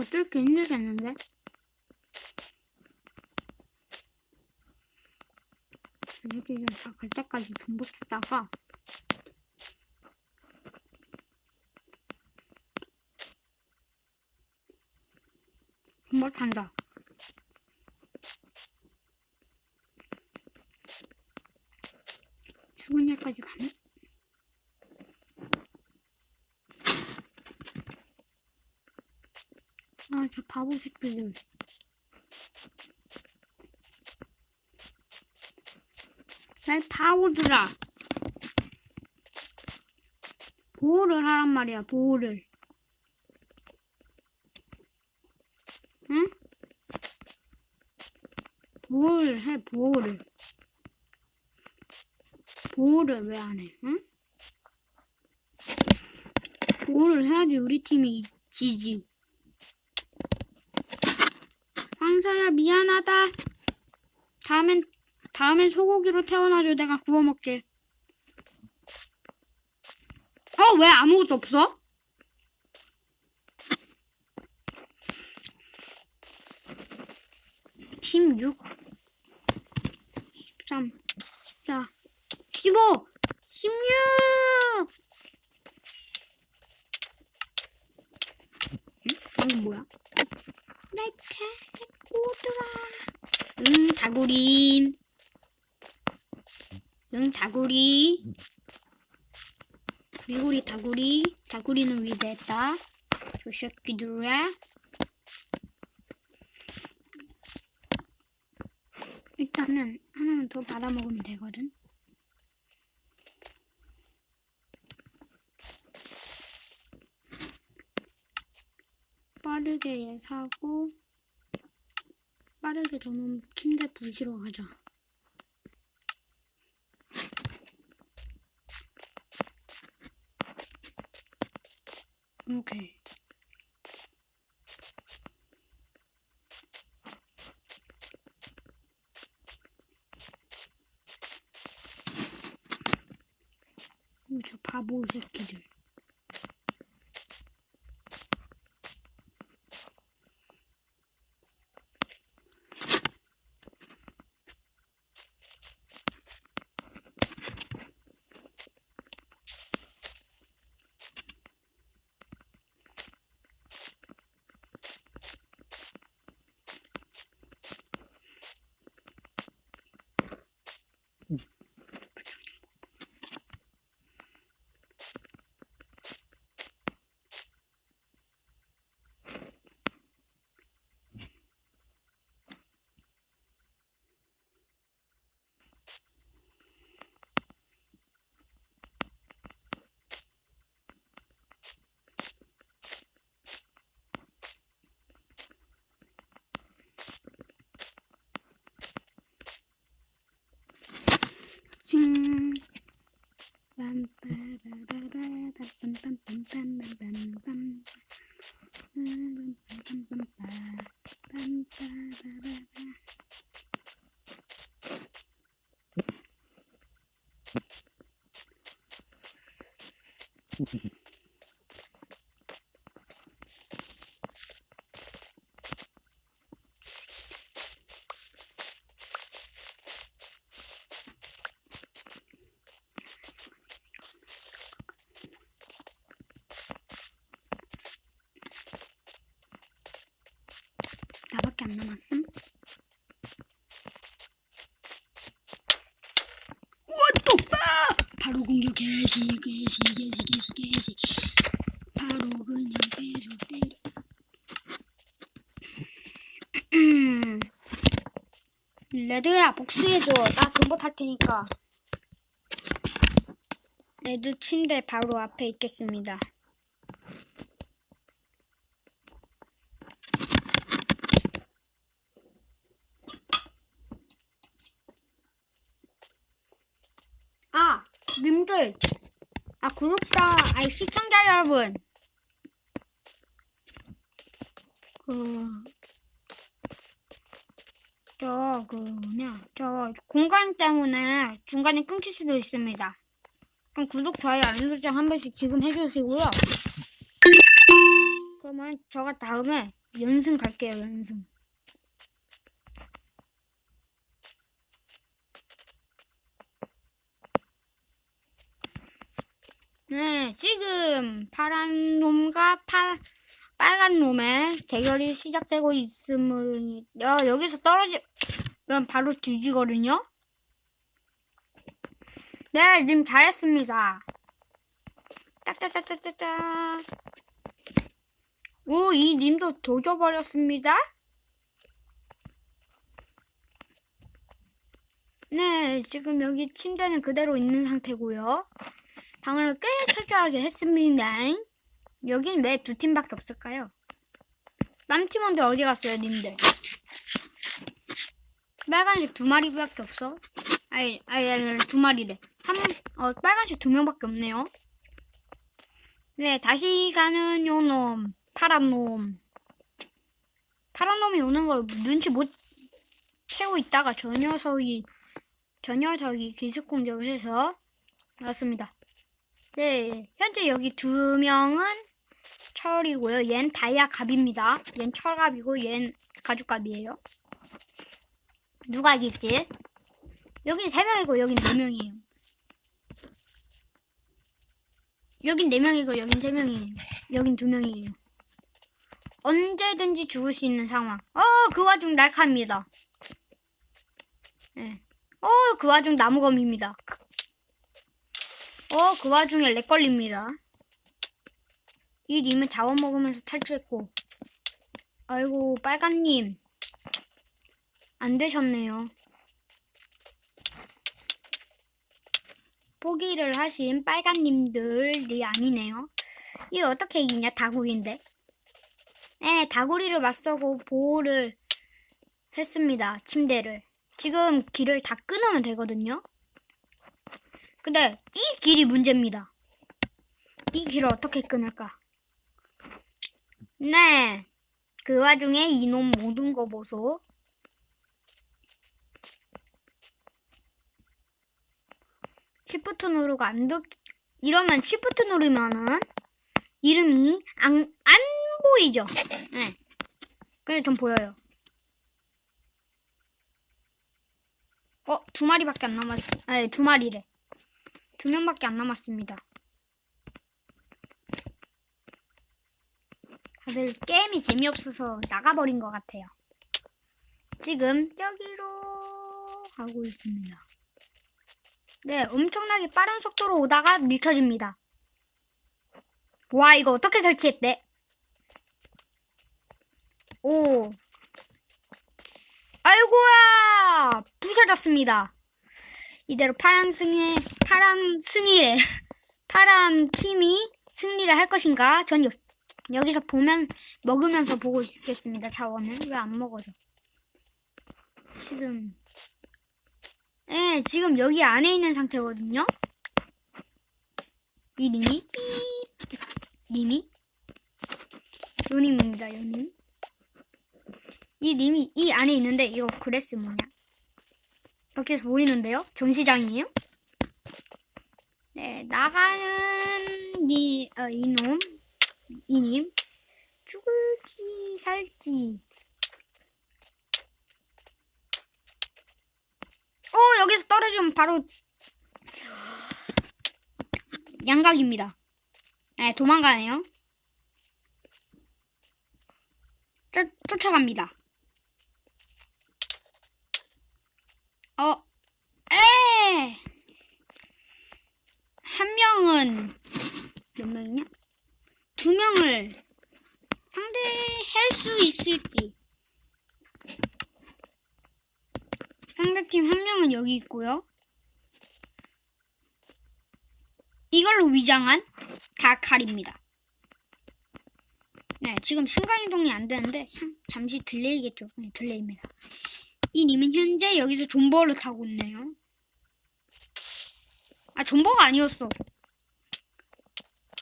뚫기 힘들겠는데? 여기를 다 갈 때까지 돈 붙였다가 금방 탄다. 죽은 애까지 가네? 아, 저 바보 새끼들. 날 바보들아. 보호를 하란 말이야, 보호를. 응? 보호를 해, 보호를. 보호를 왜 안 해, 응? 보호를 해야지 우리 팀이 지지. 황사야, 미안하다. 다음엔, 다음엔 소고기로 태어나줘. 내가 구워 먹게. 어, 왜 아무것도 없어? 십육, 십삼, 십사, 십오, 십육. 응? 이건 뭐야? 이렇게 꼬들아. 응, 다구리. 응, 다구리. 구리구리 다구리. 다구리는 위대했다. 저 새끼들아. 일단은 하나는 더 받아먹으면 되거든. 빠르게 사고 빠르게 저놈 침대 부시러 가자. 오케이. 오, 저 바보 새끼들. Mm-hmm. 공격 개시 개시 개시 개시 개시. 바로 그냥 때려 때려. 레드야 복수해줘. 나 근보 탈 테니까. 레드 침대 바로 앞에 있겠습니다 아, 님들. 아, 구독자, 아니, 시청자 여러분. 그, 저, 그, 뭐냐, 저, 공간 때문에 중간에 끊길 수도 있습니다. 그럼 구독, 좋아요, 알림 설정 한 번씩 지금 해주시고요. 그러면 저가 다음에 연승 갈게요, 연승. 네, 지금 파란 놈과 파, 빨간 놈의 대결이 시작되고 있음을, 야, 여기서 떨어지면 바로 뒤지거든요? 네, 지금 잘했습니다. 짝짝짝짝짝짝. 오, 이 님도 도져버렸습니다. 네, 지금 여기 침대는 그대로 있는 상태고요. 방을 꽤 철저하게 했습니다. 여긴 왜 두 팀밖에 없을까요? 남 팀원들 어디 갔어요, 님들? 빨간색 두 마리밖에 없어. 아니, 아니, 아니, 두 마리래. 한, 어, 빨간색 두 명밖에 없네요. 네, 다시 가는 요 놈. 파란 놈. 파란 놈이 오는 걸 눈치 못 채고 있다가 저 녀석이, 저 녀석이 기습 공격을 해서 왔습니다. 네, 현재 여기 두 명은 철이고요. 얜 다이아 갑입니다. 얜 철갑이고 얜 가죽갑이에요. 누가 이길지? 여긴 세 명이고 여긴 네 명이에요. 여긴 네 명이고 여긴 세 명이에요. 여긴 두 명이에요. 언제든지 죽을 수 있는 상황. 어, 그 와중 날카입니다. 예. 어, 그 와중 나무검입니다. 어, 그 와중에 렉 걸립니다. 이 님은 자원 먹으면서 탈주했고. 아이고, 빨간님. 안 되셨네요. 포기를 하신 빨간님들이 아니네요. 이거 어떻게 이기냐, 다구리인데. 네, 다구리를 맞서고 보호를 했습니다, 침대를. 지금 길을 다 끊으면 되거든요. 근데 이 길이 문제입니다. 이 길을 어떻게 끊을까? 네. 그 와중에 이놈 모든 거 보소. 시프트 누르고 안 두, 이러면 시프트 누르면은 이름이 안, 안 보이죠? 네. 근데 전 보여요. 어, 두 마리밖에 안 남았, 아니, 두 마리래. 두 명밖에 안 남았습니다. 다들 게임이 재미없어서 나가버린 것 같아요. 지금 여기로 가고 있습니다. 네, 엄청나게 빠른 속도로 오다가 밀쳐집니다. 와, 이거 어떻게 설치했대? 오. 아이고야! 부셔졌습니다. 이대로 파란 승리, 파란 승리래. 파란 팀이 승리를 할 것인가? 전 여, 여기서 보면, 먹으면서 보고 있겠습니다. 자원을. 왜 안 먹어져? 지금. 네, 지금 여기 안에 있는 상태거든요. 이 님이 삐 님이 요 님입니다. 요 님. 이 님이 이 안에 있는데 이거 그레스 뭐냐? 밖에서 보이는데요? 전시장이에요? 네, 나가는 이, 어, 이놈, 이님. 죽을지, 살지. 오, 여기서 떨어지면 바로 양각입니다. 네, 도망가네요. 쫓, 쫓아갑니다. 어, 에! 한 명은 몇 명이냐? 두 명을 상대 할 수 있을지. 상대팀 한 명은 여기 있고요. 이걸로 위장한 다칼입니다. 네, 지금 순간이동이 안 되는데 참- 잠시 딜레이겠죠. 네, 딜레이입니다. 이 님은 현재 여기서 존버를 타고 있네요. 아, 존버가 아니었어.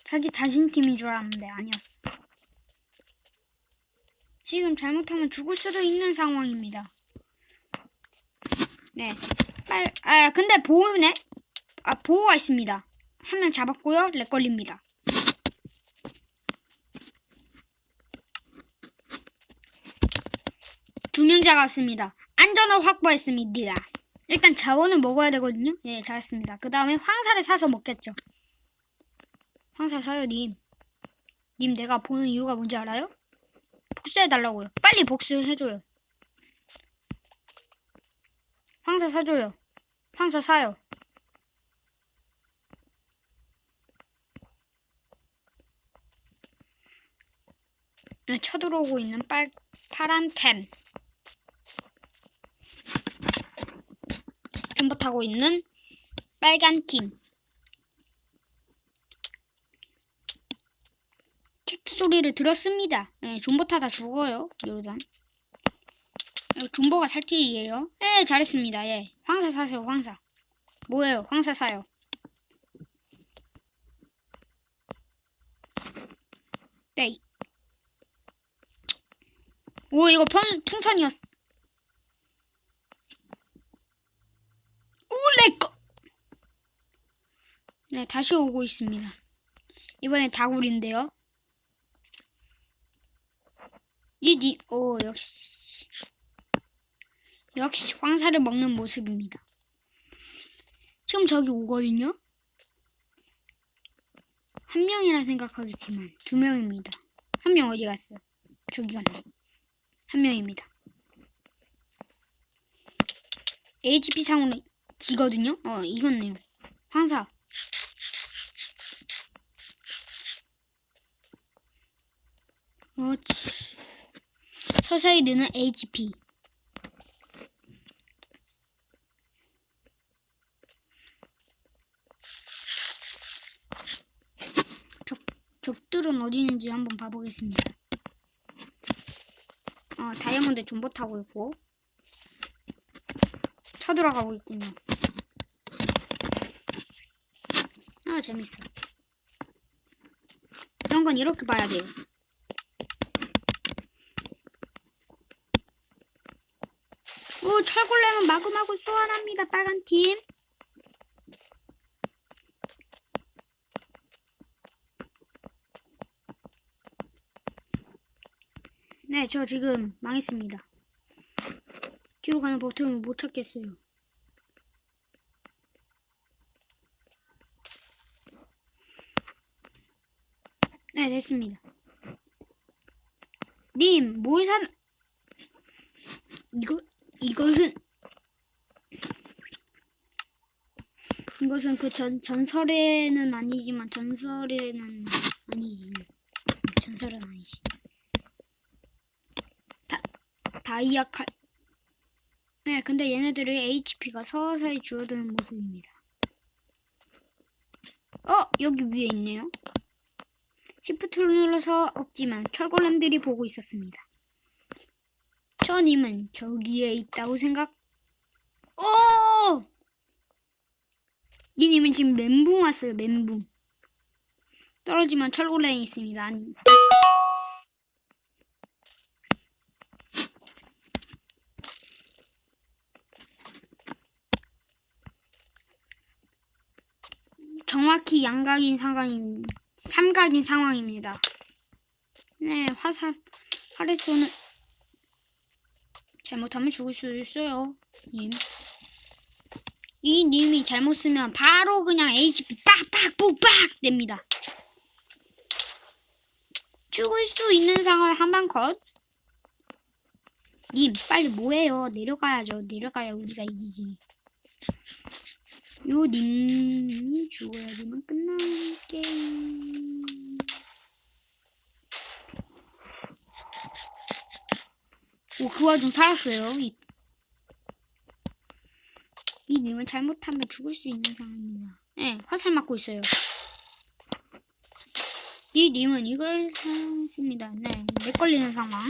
자기 자신 팀인 줄 알았는데 아니었어. 지금 잘못하면 죽을 수도 있는 상황입니다. 네. 빨, 아, 근데 보호네? 아, 보호가 있습니다. 한 명 잡았고요. 렉 걸립니다. 운영자가 왔습니다. 안전을 확보했습니다. 일단 자원을 먹어야 되거든요. 예, 잘했습니다. 그 다음에 황사를 사서 먹겠죠. 황사 사요, 님. 님, 내가 보는 이유가 뭔지 알아요? 복수해달라고요. 빨리 복수해줘요. 황사 사줘요. 황사 사요. 네, 쳐들어오고 있는 빨, 파란 템. 존버 타고 있는 빨간 팀. 소리를 들었습니다. 네, 존버 타다 죽어요. 요르단. 어, 존버가 살길이에요. 예, 잘했습니다. 예. 황사 사세요, 황사. 뭐예요? 황사 사요. 네. 오, 이거 펑, 풍선이었어. 오, 레꺼! 네, 다시 오고 있습니다. 이번엔 다굴인데요. 이디, 오, 역시. 역시 황사를 먹는 모습입니다. 지금 저기 오거든요? 한 명이라 생각하겠지만, 두 명입니다. 한 명 어디 갔어? 저기 갔네. 한 명입니다. HP 상으로 지거든요? 어, 이건네요. 황사. 어치. 서서히 느는 HP. 적, 적들은 어디 있는지 한번 봐보겠습니다. 어, 다이아몬드 존버 타고 있고 쳐들어가고 있군요. 아 재밌어. 그런 건 이렇게 봐야 돼요. 오 철골렘은 마구마구 소환합니다. 빨간 팀. 네, 저 지금 망했습니다. 뒤로 가는 버튼을 못 찾겠어요. 네, 됐습니다. 님, 뭘 산, 이거, 이것은, 이것은 그 전, 전설에는 아니지만, 전설에는 아니지. 전설은 아니지. 다이아 칼. 네, 근데 얘네들의 HP가 서서히 줄어드는 모습입니다. 어, 여기 위에 있네요. 시프트를 눌러서 없지만 철골렘들이 보고 있었습니다. 저님은 저기에 있다고 생각. 오! 이님은 지금 멘붕 왔어요, 멘붕. 떨어지면 철골렘이 있습니다. 아니. 정확히 양각인 상황인 삼각인 상황입니다. 네, 화살 활에 쏘는 잘못하면 죽을 수도 있어요, 님. 이 님이 잘못 쓰면 바로 그냥 HP 빡빡 빡빡 됩니다. 죽을 수 있는 상황 한방 컷. 님, 빨리 뭐해요? 내려가야죠. 내려가야 우리가 이기지. 요 님이 죽어야지만 끝나는 게임. 오, 그 와중 살았어요. 이, 이 님은 잘못하면 죽을 수 있는 상황입니다. 네, 화살 맞고 있어요. 이 님은 이걸 샀습니다. 네, 렉 걸리는 상황.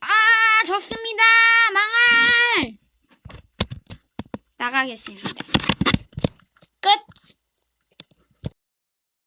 아, 졌습니다. 망할. 나가겠습니다.